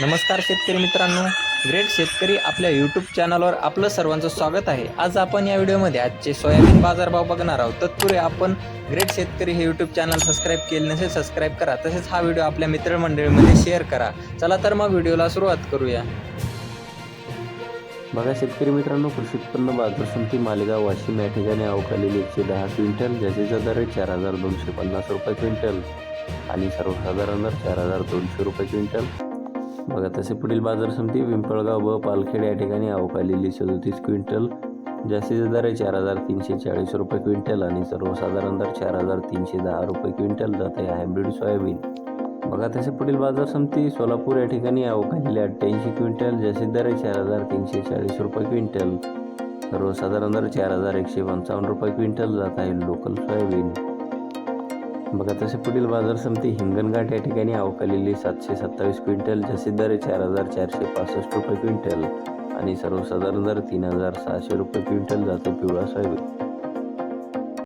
नमस्कार शेतकरी मित्रांनो. ग्रेट शेतकरी आपल्या यूट्यूब चॅनलवर आपलं सर्वांचं स्वागत आहे. आज आपण या व्हिडिओमध्ये आजचे सोयाबीन बाजारभाव बघणार आहोत. तत्पूर्वी आपण ग्रेट शेतकरी हे यूट्यूब चॅनल सबस्क्राईब केले नसेल सबस्क्राईब करा. तसेच हा व्हिडिओ आपल्या मित्रमंडळीमध्ये शेअर करा. चला तर मग व्हिडिओला सुरुवात करूया. बघा शेतकरी मित्रांनो कृषी उत्पन्न बाजार समिती मालेगाव वाशिम या ठिकाणी अवकालेली एकशे दहा क्विंटल ज्याचा दर आहे चार हजार दोनशे पन्नास रुपये क्विंटल आणि सर्वसाधारण दर चार हजार दोनशे रुपये क्विंटल. बघा तसे पुढील बाजार समिती पिंपळगाव व पालखेड या ठिकाणी अवकालेली सदोतीस क्विंटल जास्तीचा दर आहे चार हजार तीनशे चाळीस रुपये क्विंटल आणि सर्वसाधारण दर चार हजार तीनशे दहा रुपये क्विंटल जात आहे हायब्रिड सोयाबीन. बघा तसे पुढील बाजार समिती सोलापूर या ठिकाणी अवकालेली अठ्ठ्याऐंशी क्विंटल जास्तीत दर आहे चार हजार तीनशे चाळीस रुपये क्विंटल. सर्वसाधारण दर चार हजार एकशे पंचावन्न रुपये क्विंटल जात आहे लोकल सोयाबीन. बघा तसे पुढील बाजार समिती हिंगणघाट या ठिकाणी अवकालेली सातशे सत्तावीस क्विंटल ज्याचे दर चार हजार चारशे पासष्ट रुपये क्विंटल आणि सर्वसाधारण दर तीन हजार सहाशे रुपये क्विंटल जाते पिवळा सोयाबीन.